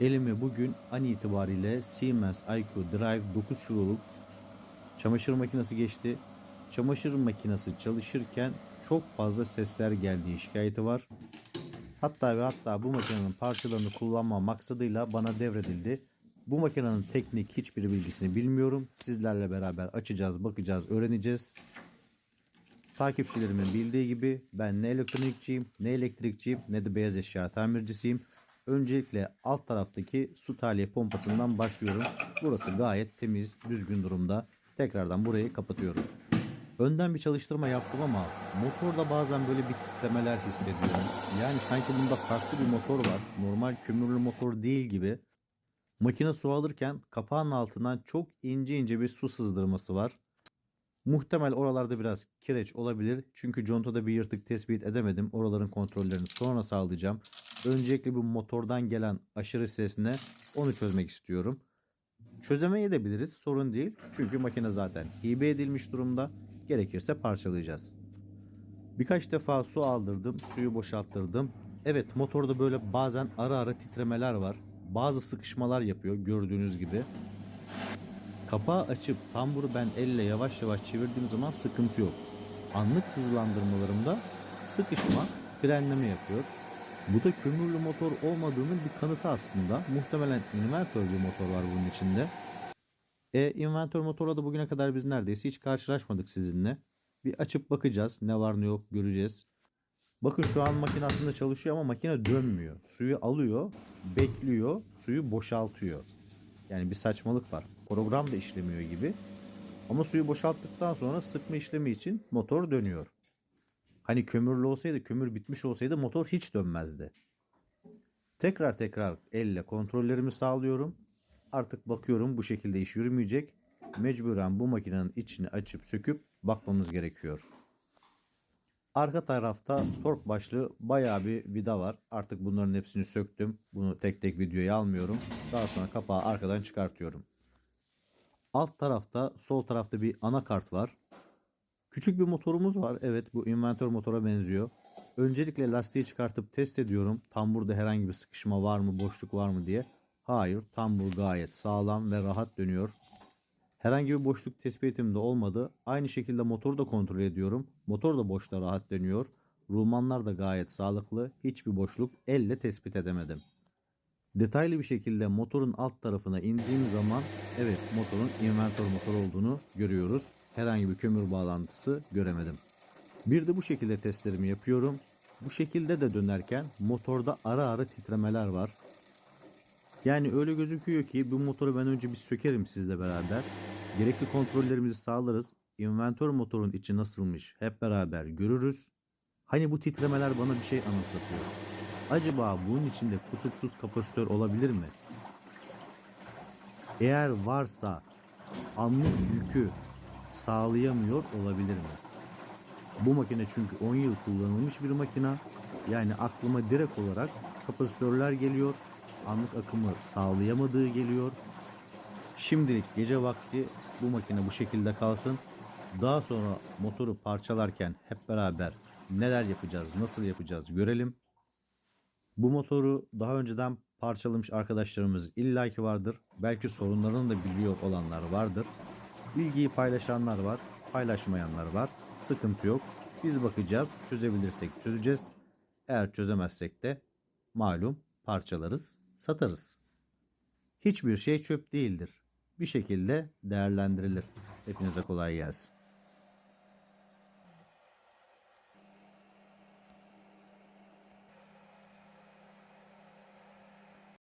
Elime bugün an itibariyle Siemens IQ Drive 9 kiloluk çamaşır makinesi geçti. Çamaşır makinesi çalışırken çok fazla sesler geldiği şikayeti var. Hatta ve hatta bu makinenin parçalarını kullanma maksadıyla bana devredildi. Bu makinenin teknik hiçbir bilgisini bilmiyorum. Sizlerle beraber açacağız, bakacağız, öğreneceğiz. Takipçilerimin bildiği gibi ben ne elektronikçiyim, ne elektrikçiyim, ne de beyaz eşya tamircisiyim. Öncelikle alt taraftaki su tahliye pompasından başlıyorum. Burası gayet temiz, düzgün durumda. Tekrardan burayı kapatıyorum. Önden bir çalıştırma yaptım ama motorda bazen böyle bir titremeler hissediyorum. Yani sanki bunda farklı bir motor var. Normal kömürlü motor değil gibi. Makine su alırken kapağın altından çok ince ince bir su sızdırması var. Muhtemel oralarda biraz kireç olabilir. Çünkü contada bir yırtık tespit edemedim. Oraların kontrollerini sonra sağlayacağım. Öncelikle bu motordan gelen aşırı ses ne? Onu çözmek istiyorum. Çözemeyebiliriz sorun değil. Çünkü makine zaten hibe edilmiş durumda. Gerekirse parçalayacağız. Birkaç defa su aldırdım, suyu boşalttırdım. Evet motorda böyle bazen ara ara titremeler var. Bazı sıkışmalar yapıyor gördüğünüz gibi. Kapağı açıp tamburu ben elle yavaş yavaş çevirdiğim zaman sıkıntı yok. Anlık hızlandırmalarımda sıkışma, frenleme yapıyor. Bu da kömürlü motor olmadığının bir kanıtı aslında. Muhtemelen invertör bir motor var bunun içinde. E inventör motorla da bugüne kadar biz neredeyse hiç karşılaşmadık sizinle. Bir açıp bakacağız. Ne var ne yok göreceğiz. Bakın şu an makine aslında çalışıyor ama makine dönmüyor. Suyu alıyor, bekliyor, suyu boşaltıyor. Yani bir saçmalık var. Program da işlemiyor gibi. Ama suyu boşalttıktan sonra sıkma işlemi için motor dönüyor. Hani kömürlü olsaydı, kömür bitmiş olsaydı motor hiç dönmezdi. Tekrar tekrar elle kontrollerimi sağlıyorum. Artık bakıyorum bu şekilde iş yürümeyecek. Mecburen bu makinenin içini açıp söküp bakmamız gerekiyor. Arka tarafta tork başlı bayağı bir vida var. Artık bunların hepsini söktüm. Bunu tek tek videoya almıyorum. Daha sonra kapağı arkadan çıkartıyorum. Alt tarafta sol tarafta bir anakart var. Küçük bir motorumuz var. Evet bu inventör motora benziyor. Öncelikle lastiği çıkartıp test ediyorum. Tamburda herhangi bir sıkışma var mı, boşluk var mı diye. Hayır, tambur gayet sağlam ve rahat dönüyor. Herhangi bir boşluk tespitim de olmadı. Aynı şekilde motoru da kontrol ediyorum. Motor da boşta rahat dönüyor. Rulmanlar da gayet sağlıklı. Hiçbir boşluk elle tespit edemedim. Detaylı bir şekilde motorun alt tarafına indiğim zaman evet motorun inventör motor olduğunu görüyoruz. Herhangi bir kömür bağlantısı göremedim. Bir de bu şekilde testlerimi yapıyorum. Bu şekilde de dönerken motorda ara ara titremeler var. Yani öyle gözüküyor ki bu motoru ben önce bir sökerim sizle beraber. Gerekli kontrollerimizi sağlarız. Inventör motorun içi nasılmış hep beraber görürüz. Hani bu titremeler bana bir şey anımsatıyor. Acaba bunun içinde kutupsuz kapasitör olabilir mi? Eğer varsa anlık yükü sağlayamıyor olabilir mi? Bu makine çünkü 10 yıl kullanılmış bir makina. Yani aklıma direkt olarak kapasitörler geliyor. Anlık akımı sağlayamadığı geliyor. Şimdilik gece vakti bu makine bu şekilde kalsın. Daha sonra motoru parçalarken hep beraber neler yapacağız, nasıl yapacağız görelim. Bu motoru daha önceden parçalamış arkadaşlarımız illaki vardır. Belki sorunlarını da biliyor olanlar vardır. Bilgiyi paylaşanlar var, paylaşmayanlar var. Sıkıntı yok. Biz bakacağız. Çözebilirsek çözeceğiz. Eğer çözemezsek de malum parçalarız, satarız. Hiçbir şey çöp değildir. Bir şekilde değerlendirilir. Hepinize kolay gelsin.